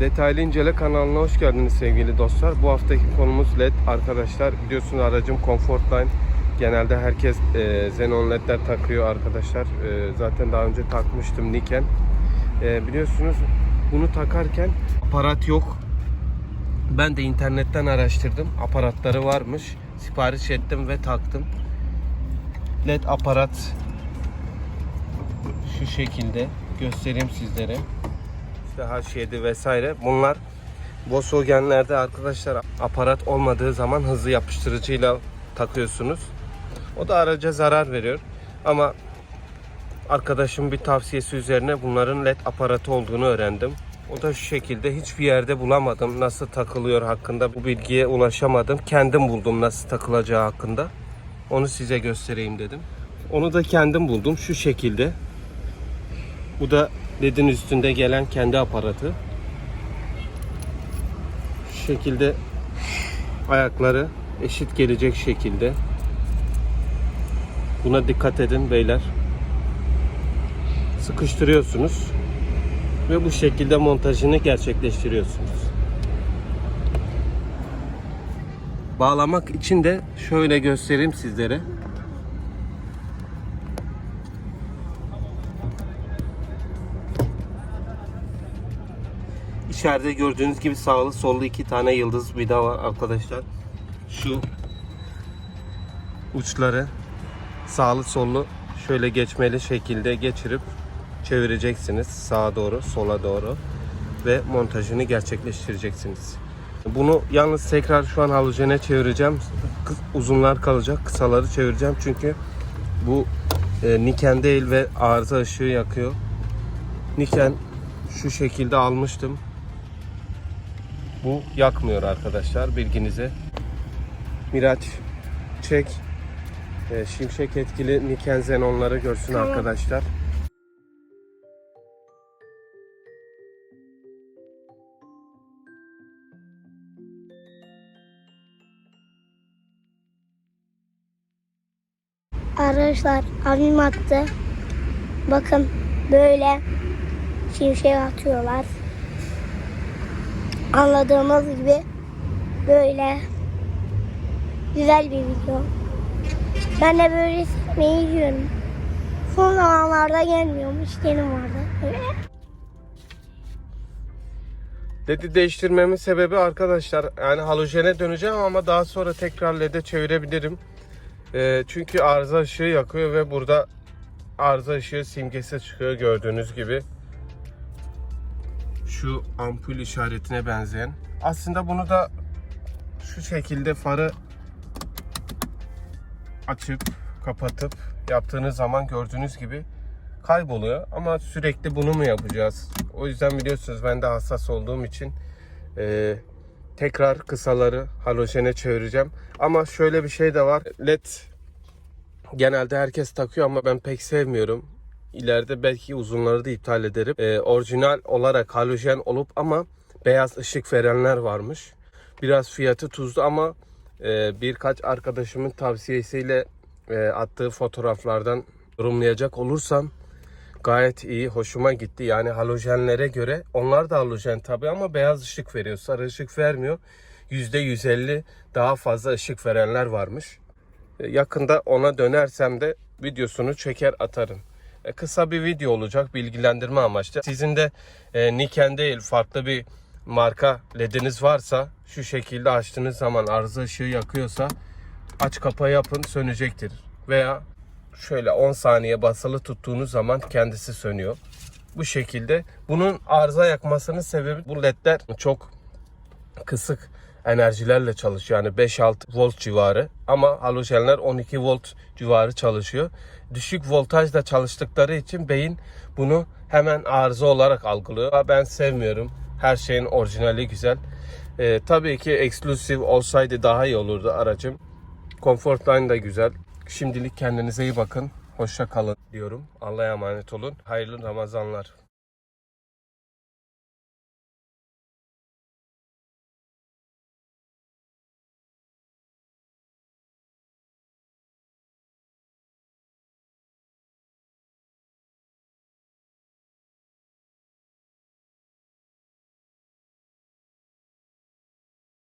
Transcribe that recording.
Detaylı İncele kanalına hoş geldiniz sevgili dostlar. Bu haftaki konumuz LED arkadaşlar. Biliyorsunuz aracım Comfortline. Genelde herkes e, Xenon LED'ler takıyor arkadaşlar. E, zaten daha önce takmıştım Niken. E, biliyorsunuz bunu takarken aparat yok. Ben de internetten araştırdım. Aparatları varmış. Sipariş ettim ve taktım. LED aparat şu şekilde göstereyim sizlere. İşte H7 vesaire. Bunlar Volkswagen'lerde arkadaşlar aparat olmadığı zaman hızlı yapıştırıcıyla takıyorsunuz. O da araca zarar veriyor. Ama arkadaşım bir tavsiyesi üzerine bunların led aparatı olduğunu öğrendim. O da şu şekilde hiçbir yerde bulamadım. Nasıl takılıyor hakkında bu bilgiye ulaşamadım. Kendim buldum nasıl takılacağı hakkında. Onu size göstereyim dedim. Onu da kendim buldum şu şekilde. Bu da ledin üstünde gelen kendi aparatı. Şu şekilde ayakları eşit gelecek şekilde. Buna dikkat edin beyler. Sıkıştırıyorsunuz ve bu şekilde montajını gerçekleştiriyorsunuz. Bağlamak için de şöyle göstereyim sizlere. İçeride gördüğünüz gibi sağlı sollu iki tane yıldız vida var arkadaşlar. Şu uçları sağlı sollu şöyle geçmeli şekilde geçirip çevireceksiniz sağa doğru sola doğru ve montajını gerçekleştireceksiniz. Bunu yalnız tekrar şu an halojene çevireceğim. Uzunlar kalacak, kısaları çevireceğim çünkü bu e, Niken değil ve arıza ışığı yakıyor. Niken şu şekilde almıştım. Bu yakmıyor arkadaşlar bilginize. Miraç çek. E, şimşek etkili Niken Xenon'ları görsün Tamam. arkadaşlar. Arkadaşlar abim attı. Bakın böyle şimşek atıyorlar. Anladığımız gibi böyle güzel bir video. Ben de böyle sikmeyi yiyorum. Son zamanlarda gelmiyormuş. Benim vardı. Böyle. LED'i değiştirmemin sebebi arkadaşlar yani halojene döneceğim ama daha sonra tekrar LED'e çevirebilirim. Ee, çünkü arıza ışığı yakıyor ve burada arıza ışığı simgesi çıkıyor gördüğünüz gibi. Şu ampul işaretine benzeyen. Aslında bunu da şu şekilde farı açıp kapatıp yaptığınız zaman gördüğünüz gibi kayboluyor. Ama sürekli bunu mu yapacağız? O yüzden biliyorsunuz ben de hassas olduğum için e, tekrar kısaları halojene çevireceğim. Ama şöyle bir şey de var. LED genelde herkes takıyor ama ben pek sevmiyorum. İleride belki uzunları da iptal ederim. E, orijinal olarak halojen olup ama beyaz ışık verenler varmış. Biraz fiyatı tuzlu ama e, birkaç arkadaşımın tavsiyesiyle e, attığı fotoğraflardan yorumlayacak olursam gayet iyi, hoşuma gitti. Yani halojenlere göre onlar da halojen tabii ama beyaz ışık veriyor, sarı ışık vermiyor. %150 daha fazla ışık verenler varmış. E, Yakında ona dönersem de videosunu çeker atarım. E, Kısa bir video olacak bilgilendirme amaçlı. Sizin de e, Niken değil farklı bir marka lediniz varsa şu şekilde açtığınız zaman arıza ışığı yakıyorsa aç kapa yapın sönecektir. Veya şöyle 10 saniye basılı tuttuğunuz zaman kendisi sönüyor. Bu şekilde bunun arıza yakmasının sebebi bu ledler çok kısık enerjilerle çalışıyor. Yani 5-6 volt civarı ama halojenler 12 volt civarı çalışıyor. Düşük voltajla çalıştıkları için beyin bunu hemen arıza olarak algılıyor. Ben sevmiyorum. Her şeyin orijinali güzel. Ee, tabii ki eksklusif olsaydı daha iyi olurdu aracım. Comfortline da güzel. Şimdilik kendinize iyi bakın. Hoşça kalın diyorum. Allah'a emanet olun. Hayırlı Ramazanlar.